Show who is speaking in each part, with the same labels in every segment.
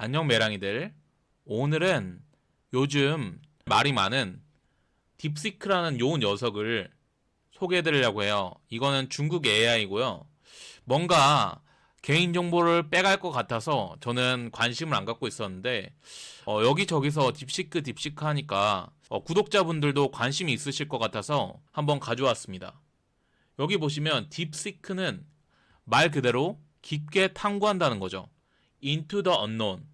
Speaker 1: 안녕 메랑이들. 오늘은 요즘 말이 많은 딥시크라는 요 녀석을 소개해드리려고 해요. 이거는 중국 AI고요. 뭔가 개인정보를 빼갈 것 같아서 저는 관심을 안 갖고 있었는데 어, 여기저기서 딥시크 딥시크 하니까 어, 구독자분들도 관심이 있으실 것 같아서 한번 가져왔습니다. 여기 보시면 딥시크는 말 그대로 깊게 탐구한다는 거죠. Into the unknown.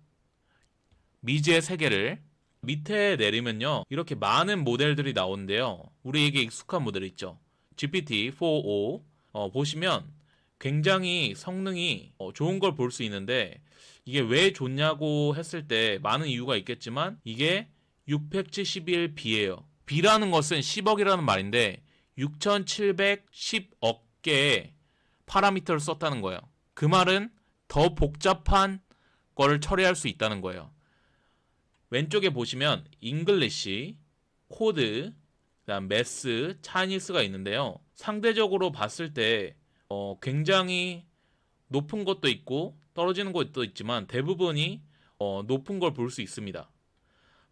Speaker 1: 미지의 세계를 밑에 내리면요. 이렇게 많은 모델들이 나오는데요. 우리에게 익숙한 모델 있죠. GPT-4o 어, 보시면 굉장히 성능이 어, 좋은 걸 볼 수 있는데 이게 왜 좋냐고 했을 때 많은 이유가 있겠지만 이게 671 B예요. B라는 것은 10억이라는 말인데 6,710억 개의 파라미터를 썼다는 거예요. 그 말은 더 복잡한 거를 처리할 수 있다는 거예요. 왼쪽에 보시면 잉글리시, 코드, 그다음 매스, 차이니스가 있는데요. 상대적으로 봤을 때 어, 굉장히 높은 것도 있고 떨어지는 것도 있지만 대부분이 어, 높은 걸 볼 수 있습니다.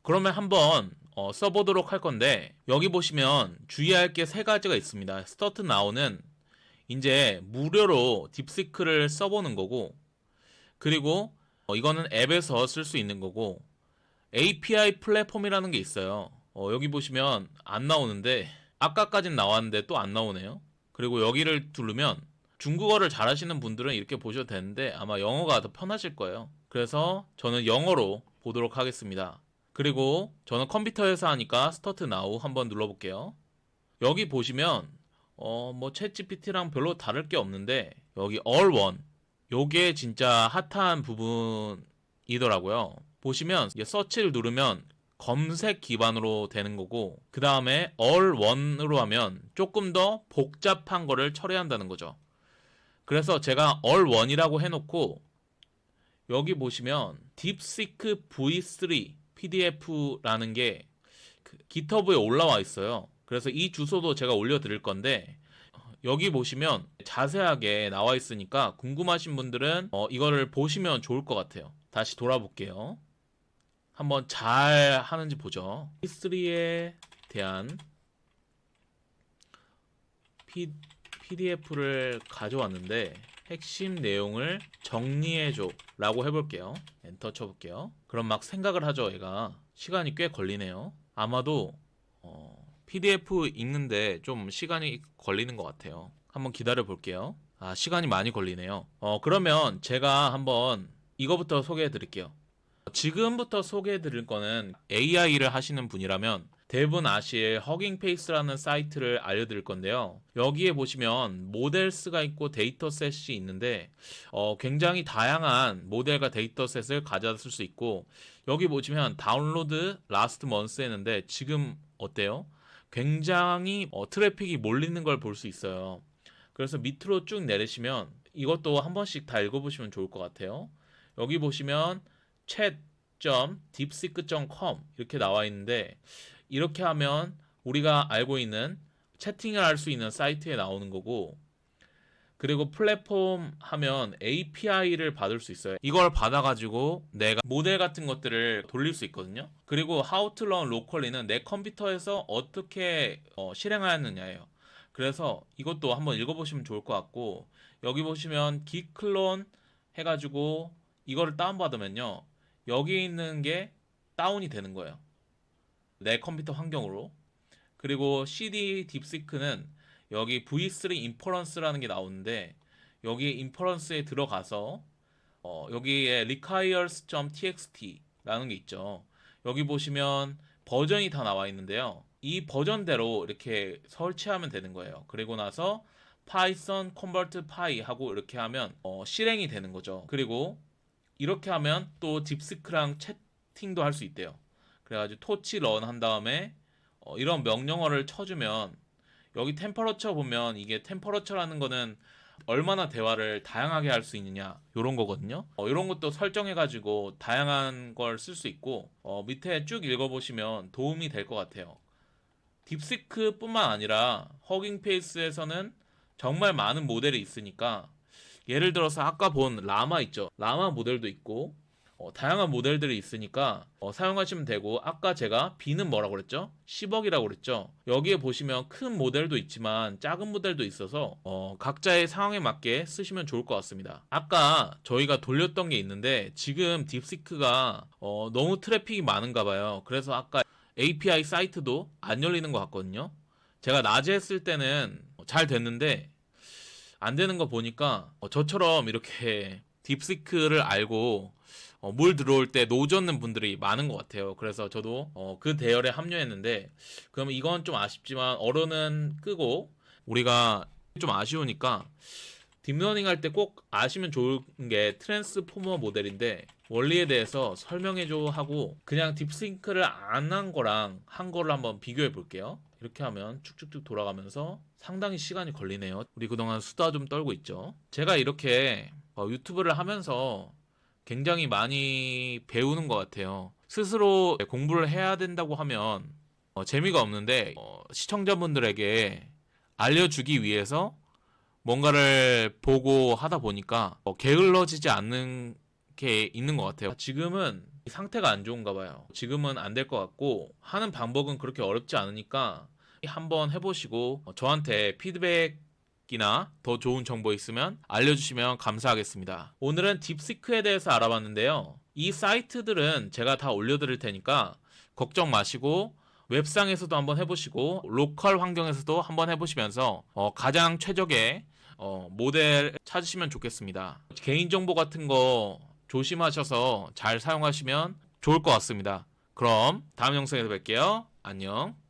Speaker 1: 그러면 한번 어, 써보도록 할 건데 여기 보시면 주의할 게 세 가지가 있습니다. 스타트 나오는 이제 무료로 딥시크를 써보는 거고 그리고 어, 이거는 앱에서 쓸 수 있는 거고 API 플랫폼이라는 게 있어요. 어, 여기 보시면 안 나오는데 아까까진 나왔는데 또 안 나오네요. 그리고 여기를 누르면 중국어를 잘하시는 분들은 이렇게 보셔도 되는데 아마 영어가 더 편하실 거예요. 그래서 저는 영어로 보도록 하겠습니다. 그리고 저는 컴퓨터에서 하니까 스타트 나우 한번 눌러볼게요. 여기 보시면 어뭐 챗GPT랑 별로 다를 게 없는데 여기 all one 요게 진짜 핫한 부분이더라고요. 보시면 서치를 누르면 검색 기반으로 되는 거고 그 다음에 all one으로 하면 조금 더 복잡한 거를 처리한다는 거죠. 그래서 제가 all one이라고 해놓고 여기 보시면 딥시크 V3 PDF라는 게 그 GitHub에 올라와 있어요. 그래서 이 주소도 제가 올려드릴 건데 어, 여기 보시면 자세하게 나와 있으니까 궁금하신 분들은 어, 이거를 보시면 좋을 것 같아요. 다시 돌아볼게요. 한번 잘 하는지 보죠. P3에 대한 P, PDF를 가져왔는데 핵심 내용을 정리해줘 라고 해볼게요. 엔터 쳐볼게요. 그럼 막 생각을 하죠, 얘가. 시간이 꽤 걸리네요. 아마도 어, PDF 읽는데 좀 시간이 걸리는 것 같아요. 한번 기다려 볼게요. 아, 시간이 많이 걸리네요. 어, 그러면 제가 한번 이거부터 소개해 드릴게요. 지금부터 소개해 드릴 거는 AI를 하시는 분이라면 대부분 아실 허깅 페이스라는 사이트를 알려드릴 건데요. 여기에 보시면 모델스가 있고 데이터셋이 있는데 어, 굉장히 다양한 모델과 데이터셋을 가져다 쓸 수 있고 여기 보시면 다운로드 라스트 먼스 했는데 지금 어때요? 굉장히 어, 트래픽이 몰리는 걸 볼 수 있어요. 그래서 밑으로 쭉 내리시면 이것도 한 번씩 다 읽어보시면 좋을 것 같아요. 여기 보시면 chat.deepseek.com 이렇게 나와 있는데 이렇게 하면 우리가 알고 있는 채팅을 할 수 있는 사이트에 나오는 거고 그리고 플랫폼 하면 API를 받을 수 있어요. 이걸 받아가지고 내가 모델 같은 것들을 돌릴 수 있거든요. 그리고 How to Learn Locally는 내 컴퓨터에서 어떻게 어, 실행하였느냐예요. 그래서 이것도 한번 읽어보시면 좋을 것 같고 여기 보시면 기클론 해가지고 이거를 다운받으면요. 여기 있는 게 다운이 되는 거예요. 내 컴퓨터 환경으로. 그리고 CD 딥시크는 여기 V3 인퍼런스라는 게 나오는데 여기 인퍼런스에 들어가서 어, 여기에 requires.txt라는 게 있죠. 여기 보시면 버전이 다 나와 있는데요. 이 버전대로 이렇게 설치하면 되는 거예요. 그리고 나서 python convert py 하고 이렇게 하면 어, 실행이 되는 거죠. 그리고 이렇게 하면 또 딥스크랑 채팅도 할 수 있대요. 그래가지고 토치 런 한 다음에 어, 이런 명령어를 쳐주면 여기 템퍼러처 보면 이게 템퍼러처라는 거는 얼마나 대화를 다양하게 할 수 있느냐 이런 거거든요. 어, 이런 것도 설정해가지고 다양한 걸 쓸 수 있고 어, 밑에 쭉 읽어보시면 도움이 될 것 같아요. 딥시크뿐만 아니라 허깅페이스에서는 정말 많은 모델이 있으니까 예를 들어서 아까 본 라마 있죠. 라마 모델도 있고 어, 다양한 모델들이 있으니까 어, 사용하시면 되고 아까 제가 B는 뭐라고 그랬죠? 10억이라고 그랬죠. 여기에 보시면 큰 모델도 있지만 작은 모델도 있어서 어, 각자의 상황에 맞게 쓰시면 좋을 것 같습니다. 아까 저희가 돌렸던 게 있는데 지금 딥시크가 어, 너무 트래픽이 많은가 봐요. 그래서 아까 API 사이트도 안 열리는 것 같거든요. 제가 낮에 했을 때는 잘 됐는데 안 되는 거 보니까 어, 저처럼 이렇게 딥시크를 알고 어, 물 들어올 때 노젓는 분들이 많은 것 같아요. 그래서 저도 어, 그 대열에 합류했는데 그러면 이건 좀 아쉽지만 어른은 끄고 우리가 좀 아쉬우니까 딥러닝 할 때 꼭 아시면 좋은 게 트랜스포머 모델인데 원리에 대해서 설명해줘 하고 그냥 딥싱크를 안 한 거랑 한 거를 한번 비교해 볼게요. 이렇게 하면 쭉쭉쭉 돌아가면서 상당히 시간이 걸리네요. 우리 그동안 수다 좀 떨고 있죠. 제가 이렇게 어, 유튜브를 하면서 굉장히 많이 배우는 것 같아요. 스스로 공부를 해야 된다고 하면 어, 재미가 없는데 어, 시청자분들에게 알려주기 위해서 뭔가를 보고 하다 보니까 어, 게을러지지 않는 게 있는 것 같아요. 지금은 상태가 안 좋은가 봐요. 지금은 안 될 것 같고 하는 방법은 그렇게 어렵지 않으니까 한번 해보시고 어, 저한테 피드백 이나 더 좋은 정보 있으면 알려주시면 감사하겠습니다. 오늘은 딥시크에 대해서 알아봤는데요. 이 사이트들은 제가 다 올려드릴 테니까 걱정 마시고 웹상에서도 한번 해보시고 로컬 환경에서도 한번 해보시면서 어, 가장 최적의 어, 모델 찾으시면 좋겠습니다. 개인정보 같은 거 조심하셔서 잘 사용하시면 좋을 것 같습니다. 그럼 다음 영상에서 뵐게요. 안녕.